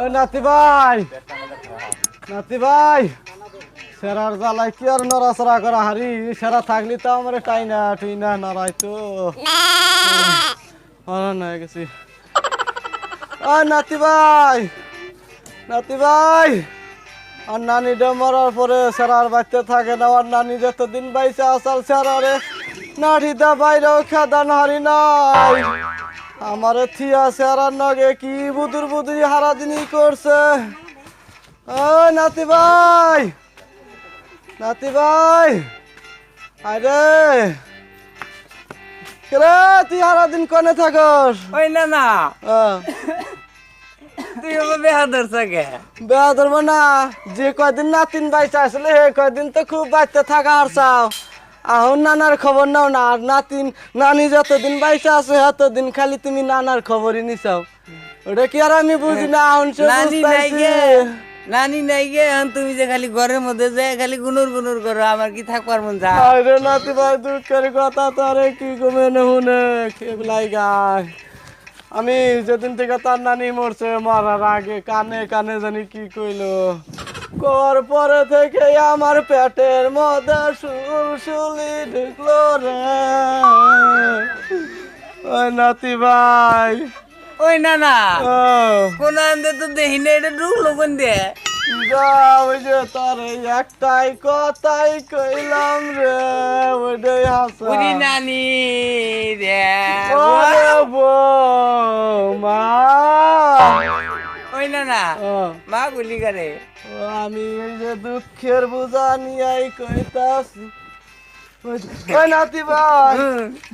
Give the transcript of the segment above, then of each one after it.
ও নাতি ভাই। নাতি ভাই সেরার জ্বালাই কি আর নড়াচড়া করা হারি? সেরা থাকলি তো আমার টাই না টুই না। নড়াই তো হয়ে গেছি। ও নাতি ভাই নাতি ভাই আর নানিটা মরার পরে সেরার বাচ্চা থাকে না আর নানি যতদিন বাইসে আসাল সেরারে। নাঠিটা বাইরেও খেদান হারি নাই। আমার থিয়া সেরার নগে কি বুদুর বুদুরি হারা দিনই করছে? ও নাতি ভাই! নাতি ভাই! আরে রে তুই হারা দিন কনে থাকস? ওই না না। তুই আমার বেহা ধরছ কে বেয়া ধরবো না যে কয়দিন নাতিন বাইসা আসলে হে কয়দিন তো খুব বাচ্চা থাকা আর চাও। আহুন নানার খবর নাও না আর নাতিন নানি যতদিন বাইসা আছে এতদিন খালি তুমি নানার খবরই নিছাও। ওটা কি আর আমি বুঝি না? আহুন নানি নাই গে নানি নাই গে এখন তুমি যে খালি ঘরের মধ্যে যে খালি গুনুর গুনুর করো আমার কি থাকবার মন যায়? আরে নাতি ভাই দুঃখের কথা তারে কি গমে হুনে খেবলাই গায়। আমি যেদিন থেকে তার নানি মরছে মরার আগে কানে কানে জানি কি কইলো। কর পরে থেকে আমার পেটের মধ্যে সুলসুলি ঢুকলো রে। ওই নাতি ভাই। ওই না না কোন আনতে তো দেখি না এটা ঢুকলো কোন দিয়ে। একটাই কথাই কইলাম রে ওইটাই হাসা। নানি রে বৌমা। ওই না না মা গুলি করে। আমি এই যে দুঃখের বোঝা নিয়ে কইতাছি। ওই নাতি ভাই?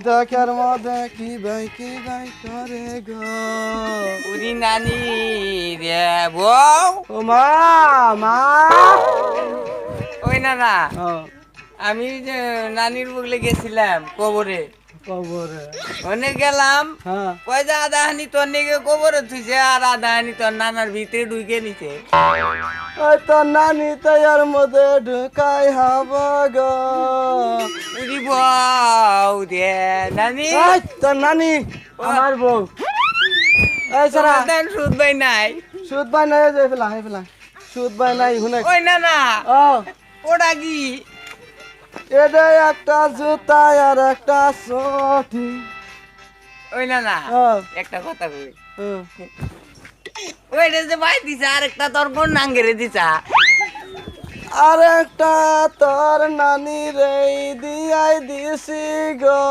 দেখার মধ্যে কি ভাই কি ভাই করে গো? উরি নানি রে বউ। ও মা মা। ওই না না আমি যে নানির বুকলে গেছিলাম কবরে। কবরে। গেলাম। হ্যাঁ। পয়সা আধা হানি তোর নিকে কবরে থুইছে আর আধা হানি তোর নানার ভিতরে ঢুকে নিছে। ওই তো নানি তৈয়ার মধ্যে ঢুকাই হাবা গো। বউ রে নানি। তোর নানি আমার বউ। এই সারা সুদ ভাই নাই। সুদ ভাই নাই যে ফেলা ফেলা। সুদ ভাই নাই হুনে ওই না না ও। ওটা কি? এটা একটা জুতা আর একটা সঠি ওই না না একটা কথা কই। ওইটা যে ভাই দিছে আর একটা তোর বোন নাঙ্গেরে দিছা? আর একটা তোর নানি রে দিয়াই দিছি গো।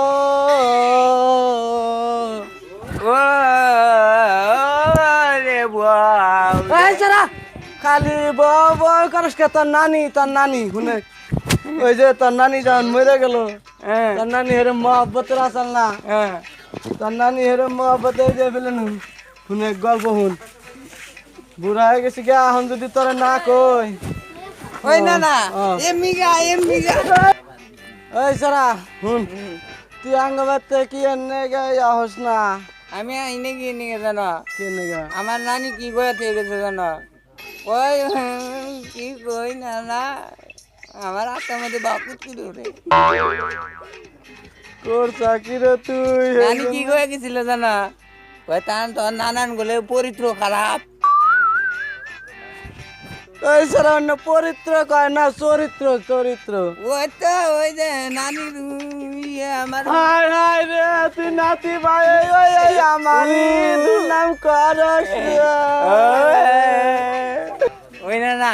ও রে সারা খালি বউ বউ করস কে তোর নানি তোর নানি হুনে ওই যে তোর নানি যখন মরে গেল হ্যাঁ। তোর নানি হেরে মহব্বতের আসল না। হ্যাঁ। তোর নানি হেরে মহব্বতে যে ফেলেন শুনে গল্প শুন। বুড়া হয়ে গেছি গে এখন যদি তোরা না কই। ওই না না। এমনি গা এমনি গা ওই সারা শুন। তুই আঙ্গবাতে কি এনে গে আহস না? আমি আইনে গিয়ে নিয়ে জানো। কি এনে গে আমার নানি কি করে থেকে গেছে জানো। ওই কি কই না না। আমার আত্মার মধ্যে বাপু কি রে। তোর চাকরি রে তুই। নানি কি করে গেছিল জানো? ওই তান তোর নানানগুলো পরিত্র খারাপ। ওই সারা অন্য পরিত্র কয় না চরিত্র চরিত্র। ওই তো ওই যে নানির ইয়ে আমার। হাই হাই রে তুই নাতি ভাই ওই ওই তুই নাম করস ওই না না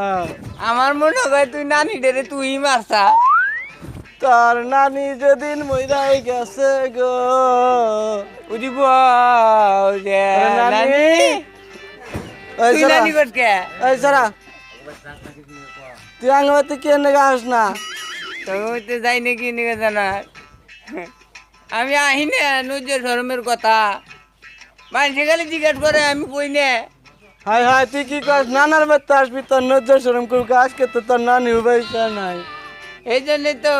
আহ। আমার মনে হয় তুই নানি ডেরে তুই মারছা। তোর নানি যেদিন মইরাই গেছে গো। উঠিব যে নানি। তুই নানি করকে ওই সারা। তুই কি এনে গাস না তবে হইতে যাই নাকি নিকে জানা? আমি আহিনে নজর শরমের কথা। মানুষে খালি জিজ্ঞেস করে আমি কই নে? হাই হাই তুই কি কস? নানার বাড়িতে আসবি তোর নজর সরম করব। আজকে তো তোর নানি উবাই নাই। এই জন্যই তো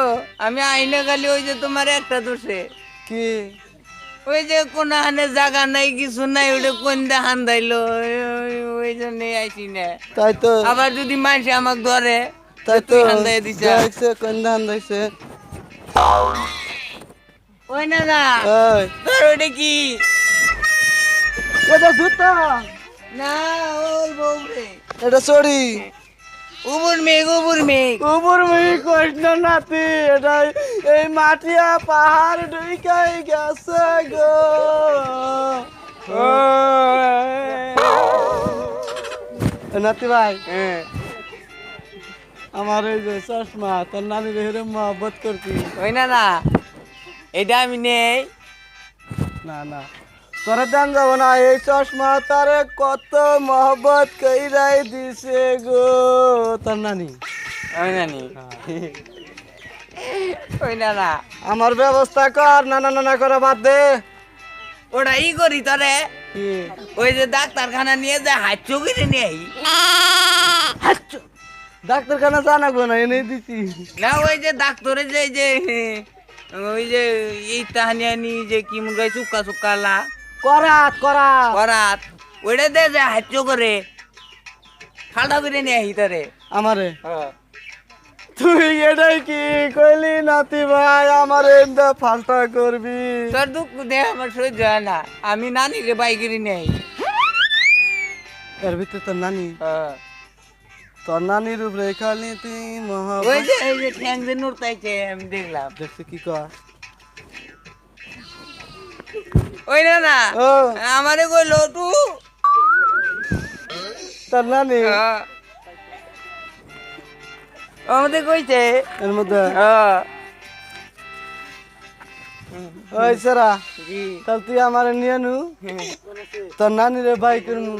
আমি আহিনে খালি ওই যে তোমার একটা দোষে। কি? ওই যে কোন হানে জায়গা নাই কিছু নাই ওটা কোন দেখান দাইলো ওই জন্যই আইসি না। তাই তো। আবার যদি মানুষে আমাকে ধরে তাই তো দিছা। কোন ধান দেখছে ওই না না তোর ওটা কি? এটা জুতা। না ওর বউ রে এটা চড়ি উবুর মেঘ উবুর মেঘ। মুই কৃষ্ণ নাতি এটা এই মাটিয়া পাহাড় ঢুকাই গেছে গো। নাতি ভাই আমার এই যে চশমা তোর নানি রেহরে মহব্বত করতি ওই না না এটা আমি নেই। না না। তোরে দেন যাব না এই চশমা তারে কত মহব্বত কইরাই দিছে গো। তোর নানি? নানি। ওই না না আমার ব্যবস্থা কর নানা নানা না করে বাদ দে। ওটা ই করি তরে। ওই যে ডাক্তারখানা নিয়ে যায় হাত চোখে নিয়ে আই। হাচ্চো। ডাক্তারখানা জানাব না এনে দিছি। না ওই যে ডাক্তারে যে যে ওই যে এই তাহানি যে কি মুরগাই চুক্কা চুক্কা লা। করাত করাত। করাত। ওইটা দে যে হাত চোখরে খালটা করে নিয়ে আই তরে আমারে? তুই এটাই কি কইলি নাতি ভাই? আমার এনটা ফালতা করবি। তোর দুঃখ দে আমার সহ্য হয় না। আমি নানি রে বাইকেরি নেই এর ভিতরে তোর নানি? তোর নানির উপরে খালি তুই মহা ওই যে এই যে ঠ্যাং দিয়ে নড়তাইছে আমি দেখলাম। দেখছি কি কর ওই না না আমারে কইলো তু তোর নানি? আমাদের কইছে। এর মধ্যে? হ্যাঁ। ওই সেরা জি। তাহলে তুই আমার নিয়ে নু। তোর নানি রে ভাই করমু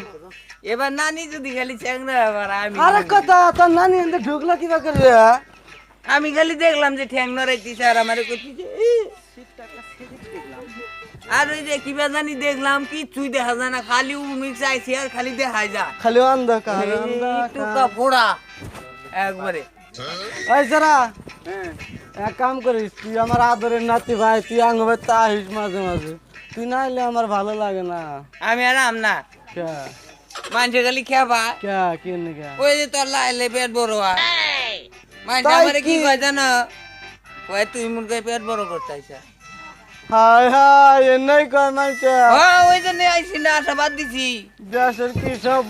এবার নানি যদি খালি চ্যাংরা আবার আমি আরে কথা তোর নানি এনতে ঢুকলা কিবা করে? আমি খালি দেখলাম যে ঠ্যাং নড়াইতিছে আর আমারে কইতিছে "এ, আর ওই যে কিবা জানি দেখলাম কি চুই দেখা যায় না খালি মিক্স আইছে আর খালি দেখা যায়। খালি অন্ধকার টুকা ফোড়া একবারে। ওই সেরা এক কাম করিস তুই আমার আদরের নাতি ভাই তুই আঙ্গবে তাহিস মাঝে মাঝে। তুই না এলে আমার ভালো লাগে না। আমি আর আম না। কে? মানুষে খালি খেবা কে? কি কে? ওই যে তোর লাইলে পেট বড় হয়। আমারে কি? কয় জানো? তুই মুরগায় পেট বড় করতে আইসা হাই হাই এনাই কয় মাইছে? হ্যাঁ ওই জন্য আইসি না আশাবাদ দিছি। দেশের কি সব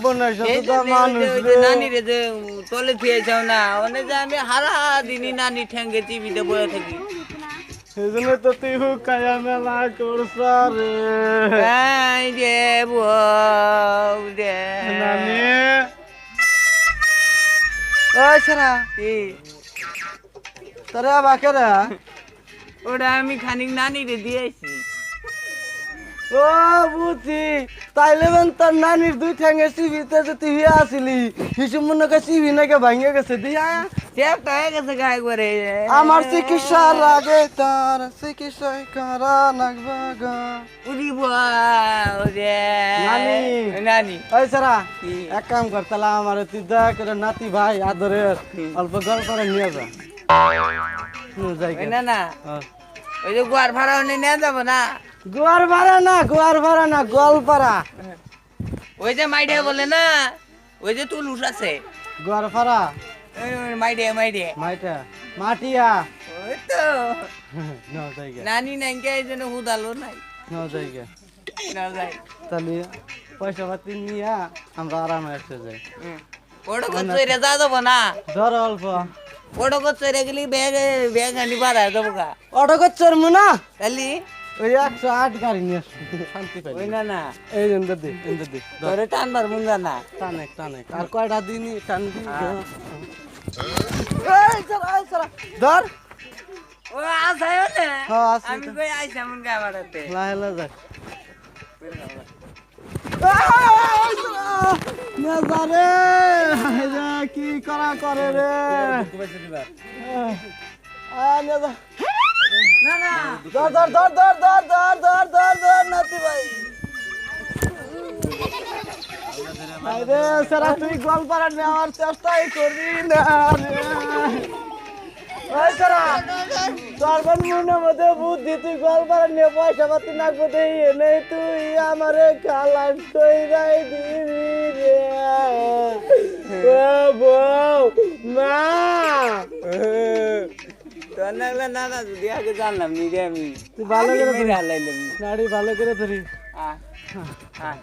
এই তো মানুষ যে- নানি রে যে তলে থুয়েছাও না। অনেক যে আমি হারা দিনই নানি ঠ্যাঙ্গে টিভিতে বয়ে থাকি। সেজন্য তো তুই হুকায়া মেলা করছ রে। এই রে বউ রে নানি ওই সেরা কি? তোরে বাকে রে। ওটা আমি খানিক নানি রে দিয়েছি। ও বুঝছি। তাইলে বেন তোর নানির দুই ঠ্যাঙ্গে সিভিতে যে তুই আসিলি হিসু মনে কে সিভি নাকি ভাঙে গেছে দিয়া। আমার চিকিৎসার আগে তার চিকিৎসায় করা লাগবে গা? উড়ি নানি। নানি। ওই সারা এক কাম কর তাহলে আমার তুই দয়া করে নাতি ভাই আদরের অল্প জল করে নিয়ে যা। না না। ওই যে গোয়ার ভাড়া নিয়ে নিয়ে যাব না? গোয়ার ভাড়া না গোয়ার ভাড়া না গোয়ালপাড়া ওই যে মাইডিয়া বলে না ওই যে তুলুস আছে। গোয়ার ভাড়া? মাইডিয়া মাইডিয়া মাইটা মাটিয়া। ওই তো নাও যাই নানি নাইকে এই জন্য হুদালো নাই। নাও যাই। তাহলে পয়সা পাতি নিয়ে আমরা আরামে যাই। ওটা কচুরে যা যাব না? ধর অল্প। ওটা কচুরে গেলি ব্যাগ ব্যাগ আনি বাড়ায় যাব গা। মুনা তাহলে ওই একশো আট গাড়ি নিয়ে শান্তি পাই ওই না না। এই এন্দর দে এন্দর দে ধর। টানবার মুন না। টানেক টানেক আর কয়টা দিনই টানবি? হ্যাঁ। ধর। ও আসায় না হ্যাঁ, আছে আমি কই আইসা মুন গা বাড়াতে? লাহে লাহে কি করা করে রে? নে যা। ধর ধর ধর ধর ধর ধর ধর ধর নাতি ভাই। সারা তুই গোলপাড়া নেওয়ার চেষ্টাই করবি না ওই সারা মধ্যে বুদ্ধি, তুই তুই আমারে কইরাই দিবি। নাগলে না না যদি আগে জানলাম নি রে আমি। তুই ভালো করে মেরে হালাইলাম নাড়ি ভালো করে ধরি হ্যাঁ হ্যাঁ।